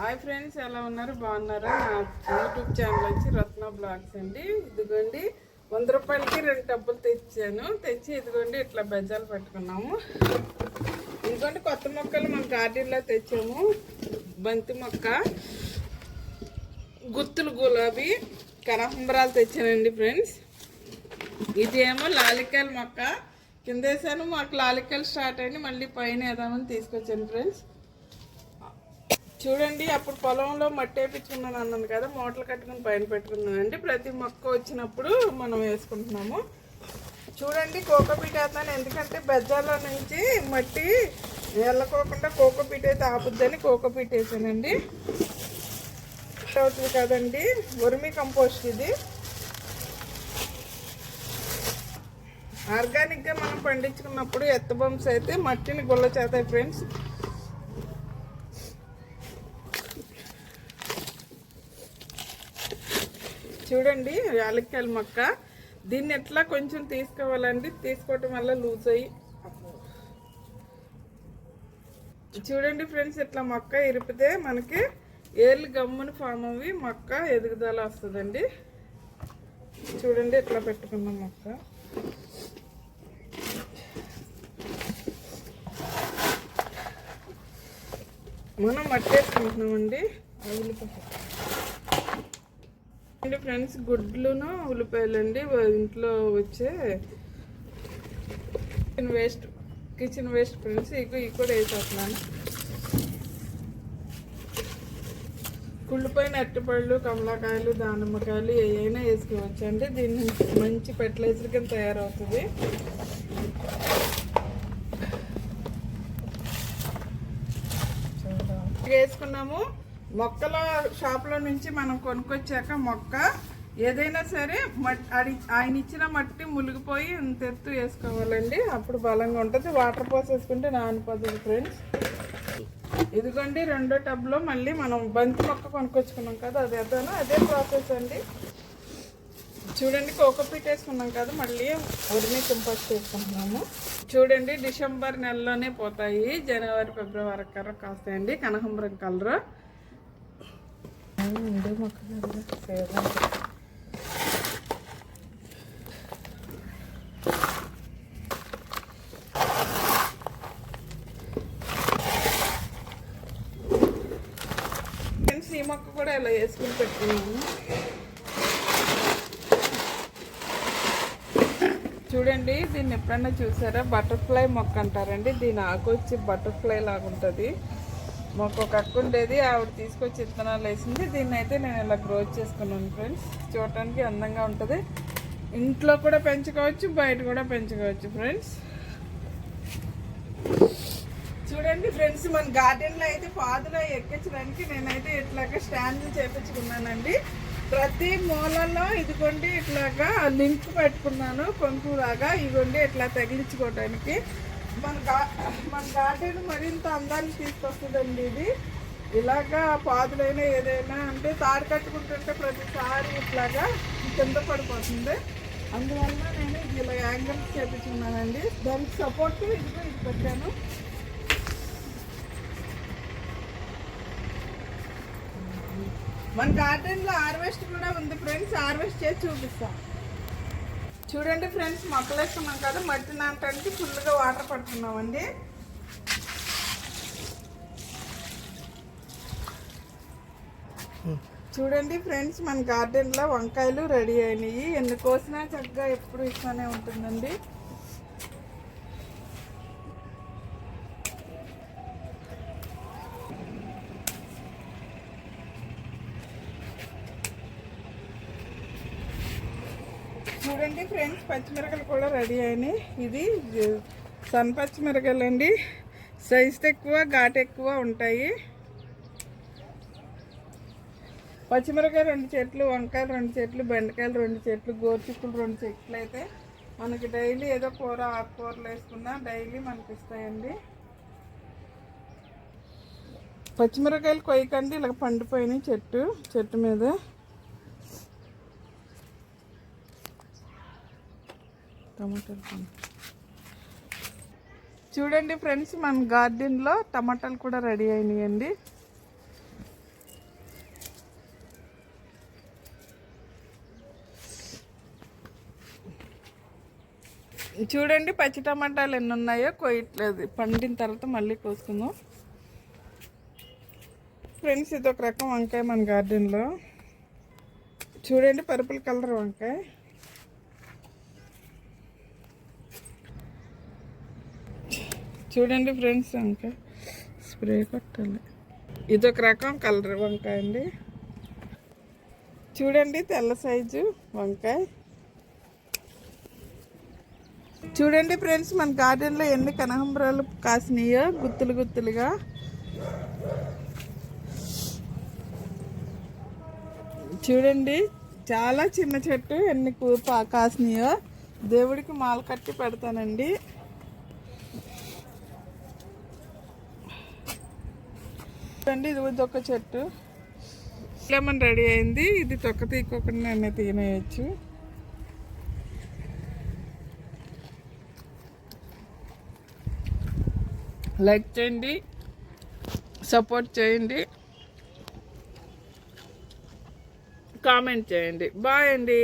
Hi friends ఎలా ఉన్నారు? బాగున్నారా? నా యూట్యూబ్ ఛానల్ వచ్చి రత్న బ్లాగ్స్ అండి. ఇదిగోండి వంద రూపాయలకి రెండు డబ్బులు తెచ్చాను. తెచ్చి ఇదిగోండి ఇట్లా బెజ్జాలు పెట్టుకున్నాము. ఇదిగోండి కొత్త మొక్కలు మన గార్డెన్లో తెచ్చాము. బంతి మొక్క గుత్తులు గులాబీ కనకంబరాలు తెచ్చానండి ఫ్రెండ్స్ ఇది ఏమో లాలికాయల మొక్క. కిందేశాను మాకు లాలికాయలు స్టార్ట్ అయ్యి మళ్ళీ పైన వేదామని తీసుకొచ్చాను ఫ్రెండ్స్ చూడండి అప్పుడు పొలంలో మట్టి వేపించుకున్నాను అన్నాను కదా మూటలు కట్టుకుని పైన పెట్టుకున్నాను అండి ప్రతి మొక్క వచ్చినప్పుడు మనం వేసుకుంటున్నాము. చూడండి కోకోపీట్ వేస్తాను. ఎందుకంటే బెజ్జాల నుంచి మట్టి వెళ్ళకోకుండా కోకోపీట్ అయితే ఆపుద్దని కోకోపీట్ వేసానండి. అవుతుంది కదండి వర్మీ కంపోస్ట్ ఇది. ఆర్గానిక్గా మనం పండించుకున్నప్పుడు ఎత్తబంప్స్ అయితే మట్టిని గుల్ల చేతాయి ఫ్రెండ్స్. చూడండి యాలక్కాయల మొక్క. దీన్ని ఎట్లా కొంచెం తీసుకోవాలండి? తీసుకోవటం వల్ల లూజ్ అయ్యి చూడండి ఫ్రెండ్స్ ఇట్లా మొక్క ఇరిపితే మనకి ఏళ్ళు గమ్మును ఫామ్ అవి మొక్క ఎదుగుదల వస్తుందండి. చూడండి ఇట్లా పెట్టుకున్నాం మొక్క. మనం మట్టేసుకుంటున్నామండి ఉల్లిపాయ అండి ఫ్రెండ్స్ గుడ్లును ఉల్లిపాయలండి ఇంట్లో వచ్చే kitchen waste kitchen waste friends ఇక ఇవి కూడా వేసేస్తున్నాను. కుళ్ళిపోయిన అరటిపళ్ళు కమలాకాయలు దానిమ్మకాయలు ఏవైనా వేసుకోవచ్చండి. దీన్ని మంచి ఫెర్టిలైజర్ కింద తయారవుతుంది. వేసుకున్నాము. మొక్కల షాప్లో నుంచి మనం కొనుక్కొచ్చాక మొక్క ఏదైనా సరే మట్టి అడి ఆయన ఇచ్చిన మట్టి ములిగిపోయి ఇంత ఎత్తు వేసుకోవాలండి. అప్పుడు బలంగా ఉంటుంది. వాటర్ పోసేసుకుంటే నానిపోతుంది ఫ్రెండ్స్. ఇదిగోండి రెండో టబ్లో మళ్ళీ మనం బంతి మొక్క కొనుక్కొచ్చుకున్నాం కదా అది అదేనా? అదే ప్రాసెస్ అండి. చూడండి కోకోపీట్ వేసుకున్నాం కదా మళ్ళీ ఉరిమి కంపోస్ట్ వేసుకుంటున్నాము. చూడండి డిసెంబర్ నెలలోనే పోతాయి. జనవరి ఫిబ్రవరి కర్ర కాస్తాయండి. కనకంబరం కలర్. ఉండే మొక్కలు ఈ మొక్క కూడా ఇలా వేసుకుని పెట్టుకున్నాము చూడండి దీన్ని ఎప్పుడన్నా చూసారా? బటర్ఫ్లై మొక్క అంటారండి. దీని ఆకు వచ్చి బటర్ఫ్లై లాగా ఉంటుంది మాకు ఒక అక్క ఉండేది ఆవిడ తీసుకొచ్చి విత్తనాలు వేసింది. దీన్ని అయితే నేను ఇలా గ్రో చేసుకున్నాను ఫ్రెండ్స్ చూడటానికి అందంగా ఉంటుంది. ఇంట్లో కూడా పెంచుకోవచ్చు బయట కూడా పెంచుకోవచ్చు ఫ్రెండ్స్ చూడండి ఫ్రెండ్స్ మన గార్డెన్లో అయితే పాదులో ఎక్కించడానికి నేనైతే ఇట్లాగా స్టాండ్లు చేపించుకున్నానండి. ప్రతి మూలలో ఇదిగోండి ఇట్లాగా లింక్ పెట్టుకున్నాను కొంకులాగా ఇదిగోండి ఇట్లా తగిలించుకోవడానికి మన గా మన గార్డెన్ మరింత అందాన్ని తీసుకొస్తుందండి ఇది. ఇలాగా పాదులైనా ఏదైనా అంటే తాడు కట్టుకుంటుంటే ప్రతిసారి ఇట్లాగా కింద పడిపోతుంది. అందువల్ల నేను ఇది ఇలా యాంగిల్స్ చేపించున్నానండి దానికి సపోర్ట్ ఇదిగో ఇది పెట్టాను. మన గార్డెన్లో హార్వెస్ట్ కూడా ఉంది ఫ్రెండ్స్. హార్వెస్ట్ చేసి చూపిస్తాను. చూడండి ఫ్రెండ్స్ మొక్కలు వేసుకున్నాం కదా మట్టి నాటడానికి ఫుల్గా వాటర్ పడుతున్నామండి. చూడండి ఫ్రెండ్స్ మన గార్డెన్లో వంకాయలు రెడీ అయినాయి. ఎన్ని కోసినా చక్కగా ఎప్పుడు ఇస్తూనే ఉంటుందండి. చూడండి ఫ్రెండ్స్ పచ్చిమిరకలు కూడా రెడీ అయినాయి. ఇది సన్ పచ్చిమిరకలు అండి. సైజ్ ఎక్కువ ఘాటు ఎక్కువ ఉంటాయి. పచ్చిమిరకాయ రెండు చెట్లు వంకాయలు రెండు చెట్లు బెండకాయలు రెండు చెట్లు గోరుచిక్కులు రెండు చెట్లు అయితే మనకి డైలీ ఏదో కూర ఆకుకూరలు వేసుకున్నా డైలీ మనకి ఇస్తాయండి. పచ్చిమిరకాయలు కొయ్యకండి ఇలా పండిపోయినాయి చెట్టు చెట్టు మీద. టమాటాలు చూడండి ఫ్రెండ్స్ మన గార్డెన్లో టమాటాలు కూడా రెడీ అయినాయండి. చూడండి పచ్చి టమాటాలు ఎన్ని ఉన్నాయో కోయట్లేదు. పండిన తర్వాత మళ్ళీ కోసుకుందాం. ఫ్రెండ్స్ ఇది ఒక రకం వంకాయ మన గార్డెన్లో చూడండి పర్పుల్ కలర్ వంకాయ. చూడండి ఫ్రెండ్స్ వంకాయ స్ప్రే కొట్టాలి. ఇది ఒక రకం కలర్ వంకాయ అండి. చూడండి తెల్ల సైజు వంకాయ. చూడండి ఫ్రెండ్స్ మన గార్డెన్లో ఎన్ని కనహంబరాలు కాసినాయో గుత్తులు గుత్తులుగా. చూడండి చాలా చిన్న చెట్టు ఎన్ని కూ- కాసినాయో. దేవుడికి మాల కట్టి పెడతానండి. అండి ఇది ఒక చెట్టు. లెమన్ రెడీ అయింది. ఇది తొక్క తీయకోకుండా నేను తినేయచ్చు. లైక్ చేయండి సపోర్ట్ చేయండి కామెంట్ చేయండి. బాయ్ అండి.